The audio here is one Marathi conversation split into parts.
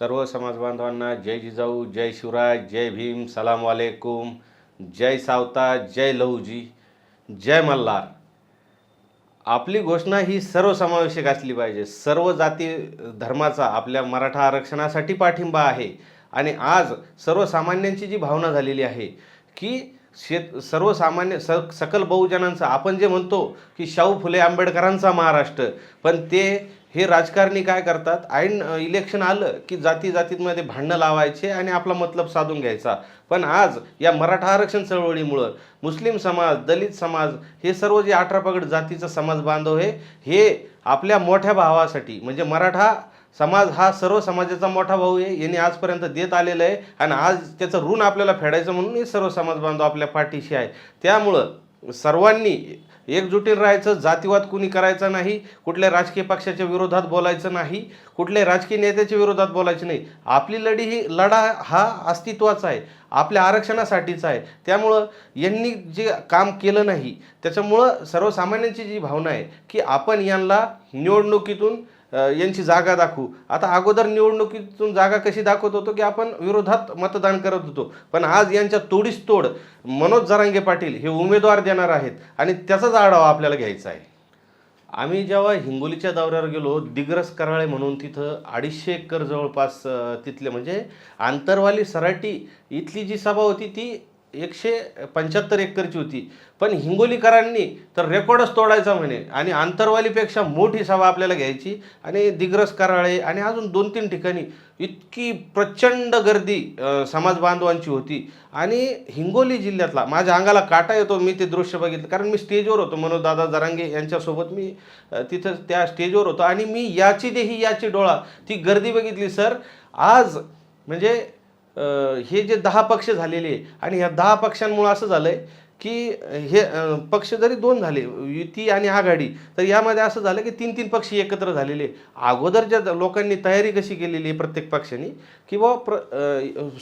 सर्व समाज बांधवांना जय जिजाऊ जय शिवराय जय भीम सलाम वालेकुम जय सावता जय लहूजी जय मल्हार. आपली घोषणा ही सर्वसमावेशक असली पाहिजे. सर्व जाती धर्माचा आपल्या मराठा आरक्षणासाठी पाठिंबा आहे. आणि आज सर्वसामान्यांची जी भावना झालेली आहे की शेत सर्वसामान्य स सकल बहुजनांचा आपण जे म्हणतो की शाहू फुले आंबेडकरांचा महाराष्ट्र पण ते हे राजकारणी काय करतात? ऐन इलेक्शन आलं की जाती जातींमध्ये भांडणं लावायचे आणि आपला मतलब साधून घ्यायचा. पण आज या मराठा आरक्षण चळवळीमुळं मुस्लिम समाज दलित समाज हे सर्व जे अठरा पगड जातीचा समाज बांधव आहे हे आपल्या मोठ्या भावासाठी म्हणजे मराठा समाज हा सर्व समाजाचा मोठा भाऊ आहे यांनी आजपर्यंत देत आलेलं आहे आणि आज त्याचं ऋण आपल्याला फेडायचं म्हणून हे सर्व समाज बांधव आपल्या पाठीशी आहे. त्यामुळं सर्वांनी एकजुटीने राहायचं जातीवाद कुणी करायचा नाही कुठल्या राजकीय पक्षाच्या विरोधात बोलायचं नाही कुठल्या राजकीय नेत्याच्या विरोधात बोलायचं नाही. आपली लढी ही लढा हा अस्तित्वाचा आहे आपल्या आरक्षणासाठीचा आहे. त्यामुळं यांनी जे काम केलं नाही त्याच्यामुळं सर्वसामान्यांची जी भावना आहे की आपण यांना निवडणुकीतून यांची जागा दाखवू. आता अगोदर निवडणुकीतून जागा कशी दाखवत होतो की आपण विरोधात मतदान करत होतो. पण आज यांच्या तोडीस तोड मनोज जरांगे पाटील हे उमेदवार देणार आहेत आणि त्याचाच आढावा आपल्याला घ्यायचा आहे. आम्ही जेव्हा हिंगोलीच्या दौऱ्यावर गेलो दिग्रस कराळे म्हणून तिथं अडीचशे एकर जवळपास तिथले म्हणजे आंतरवाली सराटी इथली जी सभा होती ती एकशे पंच्याहत्तर एकरची होती. पण हिंगोलीकरांनी तर रेकॉर्डच तोडायचा म्हणे. आणि आंतरवालीपेक्षा मोठी सभा आपल्याला घ्यायची आणि दिग्रस कराळे आणि अजून दोन तीन ठिकाणी इतकी प्रचंड गर्दी समाज बांधवांची होती. आणि हिंगोली जिल्ह्यातला माझ्या अंगाला काटा येतो मी ते दृश्य बघितलं. कारण मी स्टेजवर होतो मनोज दादा जरांगे यांच्यासोबत मी तिथं त्या स्टेजवर होतो. आणि मी याची देही याची डोळा ती गर्दी बघितली सर. आज म्हणजे हे जे दहा पक्ष झालेले आहे आणि ह्या दहा पक्षांमुळं असं झालं आहे की हे पक्ष जरी दोन झाले युती आणि आघाडी तर यामध्ये असं झालं की तीन तीन पक्ष एकत्र झालेले आहे. अगोदरच्या लोकांनी तयारी कशी केलेली आहे प्रत्येक पक्षाने की बुवा प्र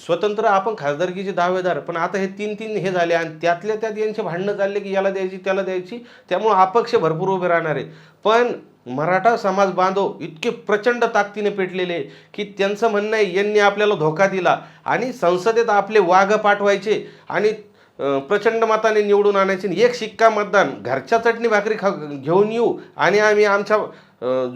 स्वतंत्र आपण खासदारकीचे दावेदार पण आता हे तीन तीन हे झाले आणि त्यातल्या त्यात यांचे भांडणं चालले की याला द्यायची त्याला द्यायची त्यामुळं अपक्ष भरपूर उभे राहणार आहे पण मराठा समाज बांधव इतके प्रचंड ताकदीने पेटलेले की त्यांचं म्हणणं आहे यांनी आपल्याला धोका दिला आणि संसदेत आपले वाघ पाठवायचे आणि प्रचंड मताने निवडून आणायचे आणि एक शिक्का मतदान घरच्या चटणी भाकरी खा घेऊन येऊ आणि आम्ही आमच्या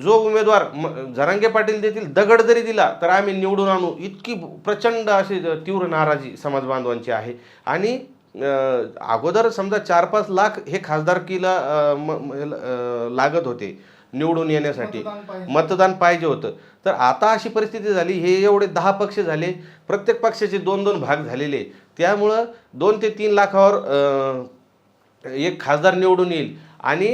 जो उमेदवार म- जरांगे पाटील देतील दगड जरी दिला तर आम्ही निवडून आणू. इतकी प्रचंड अशी तीव्र नाराजी समाज बांधवांची आहे. आणि अगोदर समजा चार पाच लाख हे खासदारकीला म- लागत होते. निवडून येण्यासाठी. मतदान पाहिजे. होतं. तर आता अशी परिस्थिती झाली हे एवढे दहा पक्ष झाले प्रत्येक पक्षाचे दोन दोन भाग झालेले. त्यामुळं दोन ते तीन लाखावर एक खासदार निवडून येईल. आणि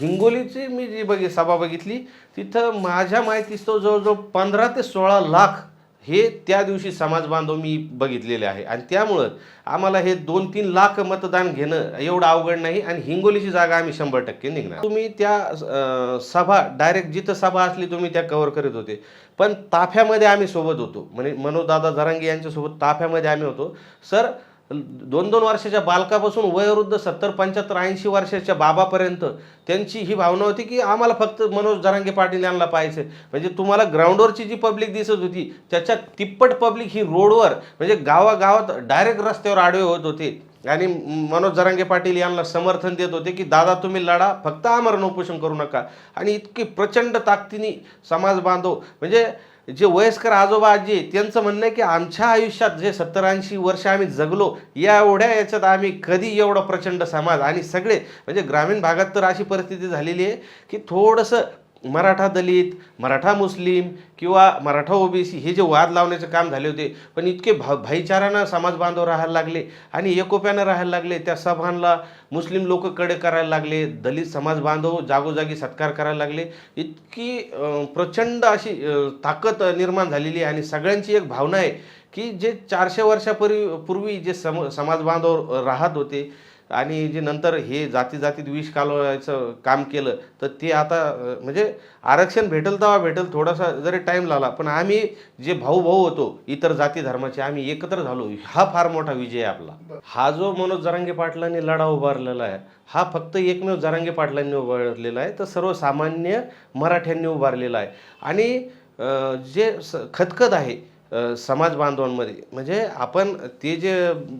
हिंगोलीची मी जी बघी सभा बघितली तिथं माझ्या माहितीस्तव जवळजवळ पंधरा ते सोळा लाख हे त्या दिवशी समाज बांधव मी बघितलेले आहे. आणि त्यामुळं आम्हाला हे दोन तीन लाख मतदान घेणं एवढं अवघड नाही आणि हिंगोलीची जागा आम्ही शंभर टक्के निघणार. तुम्ही त्या सभा डायरेक्ट जिथं सभा असली तुम्ही त्या कव्हर करत होते. पण ताफ्यामध्ये आम्ही सोबत होतो. म्हणजे मनोजदादा जरांगे यांच्यासोबत ताफ्यामध्ये आम्ही होतो. सर दोन दोन वर्षाच्या बालकापासून वयोवृद्ध सत्तर पंच्याहत्तर ऐंशी वर्षाच्या बाबापर्यंत त्यांची ही भावना होती की आम्हाला फक्त मनोज जरांगे पाटील यांना पाहायचं म्हणजे तुम्हाला ग्राउंडवरची जी पब्लिक दिसत होती त्याच्या तिप्पट पब्लिक ही रोडवर म्हणजे गावागावात डायरेक्ट रस्त्यावर आडवे होत होते. आणि मनोज जरांगे पाटील यांना समर्थन देत होते की दादा तुम्ही लढा फक्त आमरण उपोषण करू नका. आणि इतकी प्रचंड ताकदीने समाज बांधव म्हणजे जे वयस्कर आजोबा आजी आहे, त्यांचं म्हणणं आहे की आमच्या आयुष्यात जे सत्तर ऐंशी वर्ष आम्ही जगलो या एवढ्या याच्यात आम्ही कधी एवढा प्रचंड समाज आणि सगळे म्हणजे ग्रामीण भागात तर अशी परिस्थिती झालेली आहे की थोडंसं मराठा दलित मराठा मुस्लिम किंवा मराठा ओबीसी हे जे वाद लावण्याचं काम झाले होते पण इतके भा भाईचारानं समाज बांधव राहायला लागले आणि एकोप्यानं राहायला लागले त्या सभांना मुस्लिम लोक कडे करायला लागले दलित समाज बांधव जागोजागी सत्कार करायला लागले. इतकी प्रचंड अशी ताकद निर्माण झालेली आहे आणि सगळ्यांची एक भावना आहे की जे चारशे वर्षापूर्वी पूर्वी जे सम समाज बांधव राहत होते आणि जे नंतर हे जाती जातीत विष कालवायचं काम केलं तर ते आता म्हणजे आरक्षण भेटेल तेव्हा भेटेल थोडासा जरी टाईम लागला पण आम्ही जे भाऊ भाऊ होतो इतर जाती धर्माचे आम्ही एकत्र झालो. हा फार मोठा विजय आहे आपला. हा जो मनोज जरांगे पाटलांनी लढा उभारलेला आहे हा फक्त एकमेव जरांगे पाटलांनी उभारलेला आहे तर सर्वसामान्य मराठ्यांनी उभारलेला आहे. आणि जे स खतखत आहे समाज बांधवांमध्ये. म्हणजे आपण ते जे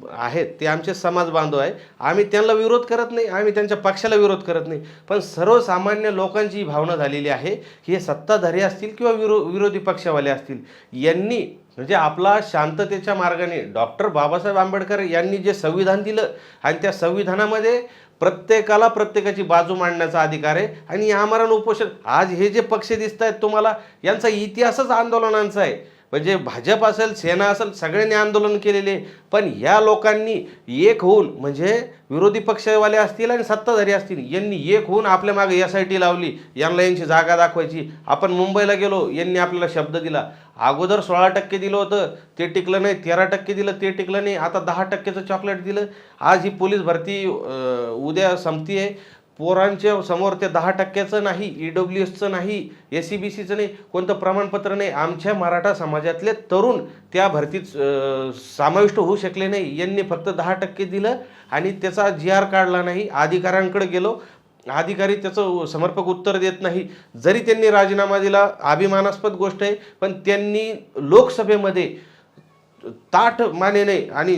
आहेत ते आमचे समाज बांधव आहे. आम्ही त्यांना विरोध करत नाही आम्ही त्यांच्या पक्षाला विरोध करत नाही. पण सर्वसामान्य लोकांची ही भावना झालेली आहे की हे सत्ताधारी असतील किंवा विरो विरोधी पक्षवाले असतील. यांनी म्हणजे आपला शांततेच्या मार्गाने डॉक्टर बाबासाहेब आंबेडकर यांनी जे संविधान दिलं आणि त्या संविधानामध्ये प्रत्येकाला प्रत्येकाची बाजू मांडण्याचा अधिकार आहे आणि या आमरण उपोषण. आज हे जे पक्ष दिसत आहेत तुम्हाला यांचा इतिहासच आंदोलनांचा आहे. म्हणजे भाजप असेल सेना असेल सगळ्यांनी आंदोलन केलेले. पण या लोकांनी एक होऊन म्हणजे विरोधी पक्षवाले असतील आणि सत्ताधारी असतील यांनी एक होऊन आपल्या मागे एस आय टी लावली. यांना यांची जागा दाखवायची. आपण मुंबईला गेलो यांनी आपल्याला शब्द दिला. अगोदर सोळा टक्के दिलं होतं ते टिकलं नाही. तेरा टक्के दिलं ते टिकलं नाही. आता दहा टक्केचं चॉकलेट दिलं. आज ही पोलीस भरती उद्या संपती आहे पोरांच्या समोर ते दहा टक्क्याचं नाही ई डब्ल्यू एसचं नाही एस सी बी सीचं नाही कोणतं प्रमाणपत्र नाही आमच्या मराठा समाजातले तरुण त्या भरतीत समाविष्ट होऊ शकले नाही. यांनी फक्त दहा टक्के दिलं आणि त्याचा जी आर काढला नाही अधिकाऱ्यांकडे गेलो. अधिकारी त्याचं समर्पक उत्तर देत नाही. जरी त्यांनी राजीनामा दिला अभिमानास्पद गोष्ट आहे पण त्यांनी लोकसभेमध्ये ताठ मानेने आणि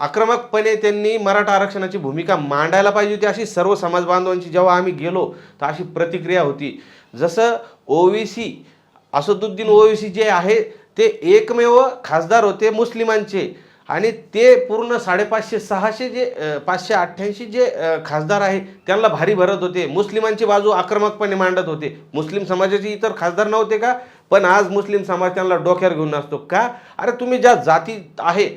आक्रमकपणे त्यांनी मराठा आरक्षणाची भूमिका मांडायला पाहिजे होती अशी सर्व समाज बांधवांची जेव्हा आम्ही गेलो तर अशी प्रतिक्रिया होती. जसं ओवीसी असदुद्दीन ओवीसी जे आहे ते एकमेव खासदार होते मुस्लिमांचे. आणि ते पूर्ण साडेपाचशे सहाशे जे पाचशे अठ्ठ्याऐंशी जे खासदार आहे त्यांना भारी भरत होते. मुस्लिमांची बाजू आक्रमकपणे मांडत होते. मुस्लिम समाजाचे इतर खासदार नव्हते का? पण आज मुस्लिम समाज त्यांना डोक्यावर घेऊन असतो का? अरे तुम्ही ज्या जाती आहे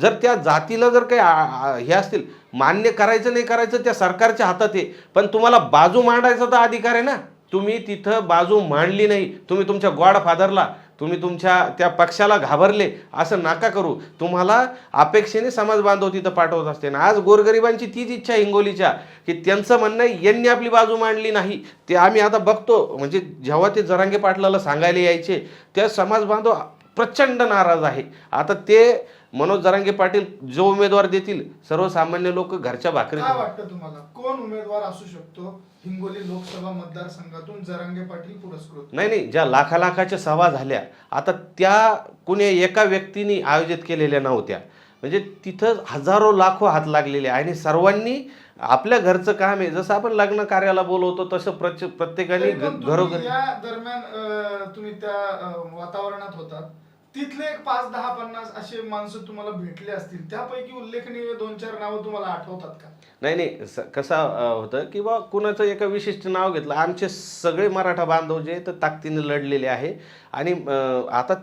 जर त्या जातीला जर काही आ- हे असतील मान्य करायचं नाही करायचं त्या सरकारच्या हातात आहे. पण तुम्हाला बाजू मांडायचा तर अधिकार आहे ना? तुम्ही तिथं बाजू मांडली नाही. तुम्ही तुमच्या गॉड फादरला तुम्ही तुमच्या त्या पक्षाला घाबरले असं नाका करू. तुम्हाला अपेक्षेने समाज बांधव तिथं पाठवत असते. ना आज गोरगरिबांची तीच इच्छा हिंगोलीच्या की त्यांचं म्हणणं यांनी आपली बाजू मांडली नाही. ते आम्ही आता बघतो. म्हणजे जेव्हा ते जरांगे पाटलाला सांगायला यायचे त्या समाज बांधव प्रचंड नाराज आहे. आता ते मनोज जरांगे पाटील जो उमेदवार देतील सर्वसामान्य लोक घरच्या भाकरी काय वाटतं तुम्हाला? कोण उमेदवार असू शकतो हिंगोली लोकसभा मतदारसंघातून जरांगे पाटील पुरस्कृत? नाही नाही ज्या लाखा लाखाच्या सभा झाल्या आता त्या कुणी एका व्यक्तीने आयोजित केलेल्या नव्हत्या. म्हणजे तिथं हजारो लाखो हात लागलेले आणि सर्वांनी आपल्या घरचं काम आहे. जसं आपण लग्न कार्याला बोलवतो तसं प्रत्येकाने घरोघरी दरम्यान तुम्ही त्या वातावरणात होता तिथले एक पाच दहा पन्नास असे माणसं तुम्हाला भेटले असतील त्यापैकी उल्लेखनीय दोन चार नावं तुम्हाला आठवतात का? नाही नाही स- कसं अं, होतं की बा कुणाचं एका विशिष्ट नाव घेतलं आमचे सगळे मराठा बांधव जे आहेत ताकदीने लढलेले आहे. आणि आता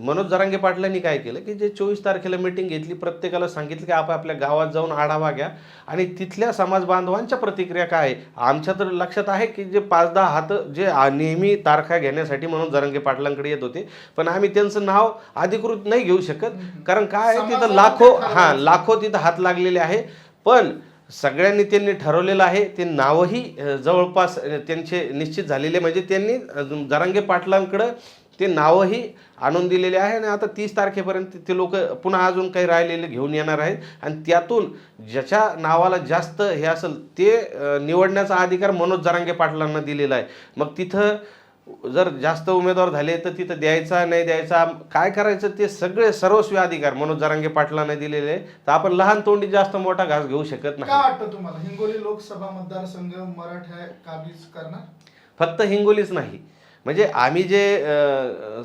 मनोज जरांगे पाटलांनी काय केलं की जे चोवीस तारखेला मिटिंग घेतली प्रत्येकाला सांगितलं की आपण आपल्या गावात जाऊन आढावा घ्या. आणि तिथल्या समाज बांधवांच्या प्रतिक्रिया काय आहे? आमच्या तर लक्षात आहे की जे पाच दहा हात जे नेहमी तारखा घेण्यासाठी म्हणून जरांगे पाटलांकडे येत होते. पण आम्ही त्यांचं नाव अधिकृत नाही घेऊ शकत. कारण काय आहे? तिथं लाखो हां. लाखो तिथं हात लागलेले आहे. पण सगळ्यांनी त्यांनी ठरवलेलं आहे ते नावही जवळपास त्यांचे निश्चित झालेले म्हणजे त्यांनी जरांगे पाटलांकडं ते नावही आणून दिलेले आहे आणि आता तीस तारखेपर्यंत ते लोक पुन्हा अजून काही राहिलेले घेऊन येणार आहेत. आणि त्यातून ज्याच्या नावाला जास्त हे असेल ते निवडण्याचा अधिकार मनोज जरांगे पाटलांना दिलेला आहे. मग तिथं जर जास्त उमेदवार झाले तर तिथं द्यायचा नाही द्यायचा काय करायचं ते सगळे सर्वस्वी अधिकार मनोज जरांगे पाटलांना दिलेले आहे. तर आपण लहान तोंडी जास्त मोठा घास घेऊ शकत काय नाही वाटतं तुम्हाला? हिंगोली लोकसभा मतदारसंघ मराठा काबीज करणार? फक्त हिंगोलीच नाही. म्हणजे आम्ही जे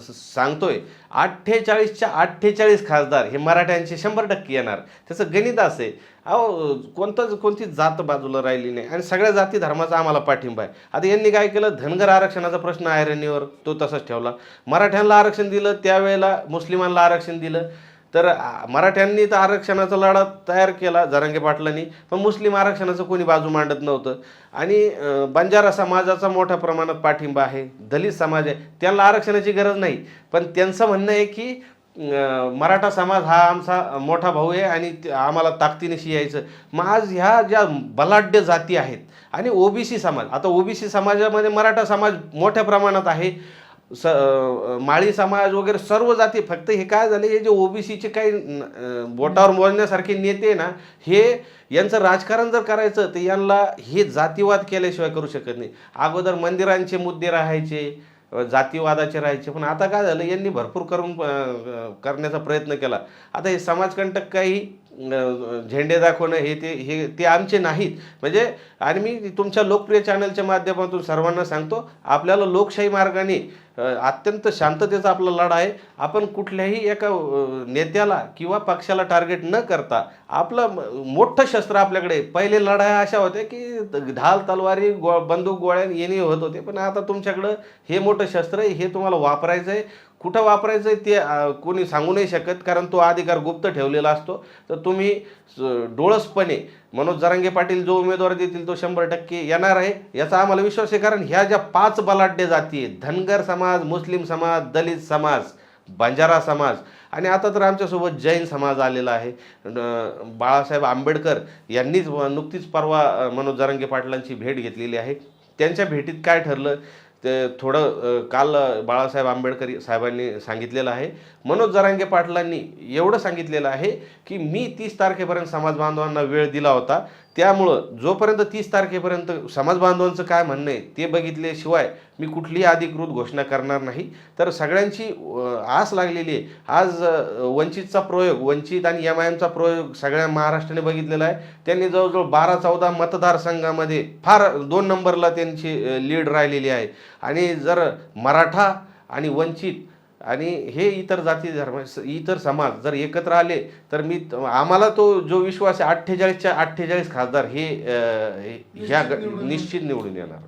सांगतोय अठ्ठेचाळीसच्या अठ्ठेचाळीस खासदार हे मराठ्यांचे शंभर टक्के येणार. त्याचं गणित असे अहो कोणतंच कोणतीच जात बाजूला राहिली नाही आणि सगळ्या जाती धर्माचा आम्हाला पाठिंबा आहे. आता यांनी काय केलं? धनगर आरक्षणाचा प्रश्न ऐरणीवर तो तसाच ठेवला. मराठ्यांना आरक्षण दिलं त्यावेळेला मुस्लिमांना आरक्षण दिलं. तर मराठ्यांनी तर आरक्षणाचा लढा तयार केला जरांगे पाटलांनी. पण मुस्लिम आरक्षणाचं कोणी बाजू मांडत नव्हतं. आणि बंजारा समाजाचा मोठ्या प्रमाणात पाठिंबा आहे दलित समाज आहे त्यांना आरक्षणाची गरज नाही. पण त्यांचं म्हणणं आहे की मराठा समाज हा आमचा मोठा भाऊ आहे आणि आम्हाला ताकदीनिशी यायचं. मग आज ह्या ज्या बलाढ्य जाती आहेत आणि ओबीसी समाज आता ओबीसी समाजामध्ये मराठा समाज मोठ्या प्रमाणात आहे स माळी समाज वगैरे सर्व जाती फक्त हे काय झाले हे जे ओबीसीचे काही बोटावर मोजण्यासारखे नेते ना हे यांचं राजकारण जर करायचं तर यांना हे जातीवाद केल्याशिवाय करू शकत नाही. अगोदर मंदिरांचे मुद्दे राहायचे जातीवादाचे राहायचे पण आता काय झालं यांनी भरपूर करून करण्याचा प्रयत्न केला. आता हे समाजकंटक काही झेंडे दाखवणं हे ते हे ते आमचे नाहीत. म्हणजे आणि मी तुमच्या लोकप्रिय चॅनलच्या माध्यमातून सर्वांना सांगतो आपल्याला लोकशाही मार्गाने अत्यंत शांततेचा आपला लढा आहे. आपण कुठल्याही एका नेत्याला किंवा पक्षाला टार्गेट न करता आपलं मोठं शस्त्र आपल्याकडे पहिले लढाया अशा होत्या की ढाल तलवारी गो बंदूक गोळ्या येणे होत होते. पण आता तुमच्याकडं हे मोठं शस्त्र आहे हे तुम्हाला वापरायचं आहे कुठं वापरायचं आहे ते कोणी सांगू नाही शकत कारण तो अधिकार गुप्त ठेवलेला असतो. तर तुम्ही डोळसपणे मनोज जरांगे पाटील जो उमेदवार देतील तो शंभर टक्के येणार आहे. याचा आम्हाला विश्वास आहे कारण ह्या ज्या पाच बलाढ्य जाती आहेत धनगर समाज मुस्लिम समाज दलित समाज बंजारा समाज आणि आता तर आमच्यासोबत जैन समाज आलेला आहे. बाळासाहेब आंबेडकर यांनीच नुकतीच परवा मनोज जरांगे पाटलांची भेट घेतलेली आहे. त्यांच्या भेटीत काय ठरलं? ते थोडं काल बाळासाहेब आंबेडकर साहेबांनी सांगितलेलं आहे. मनोज जरांगे पाटलांनी एवढं सांगितलेलं आहे की मी तीस तारखेपर्यंत समाज बांधवांना वेळ दिला होता. त्यामुळं जोपर्यंत तीस तारखेपर्यंत समाज बांधवांचं काय म्हणणं आहे ते बघितल्याशिवाय मी कुठलीही अधिकृत घोषणा करणार नाही. तर सगळ्यांची आस लागलेली आहे. आज वंचितचा प्रयोग वंचित आणि एम आय एमचा प्रयोग सगळ्या महाराष्ट्राने बघितलेला आहे. त्यांनी जवळजवळ बारा चौदा मतदारसंघामध्ये फार दोन नंबरला त्यांची लीड राहिलेली आहे. आणि जर मराठा आणि वंचित आणि हे इतर जाती धर्म इतर समाज जर एकत्र आले तर मी आम्हाला तो जो विश्वास आहे अठ्ठेचाळीसच्या अठ्ठेचाळीस खासदार हे हे- ह्या निश्चित निवडून येणार.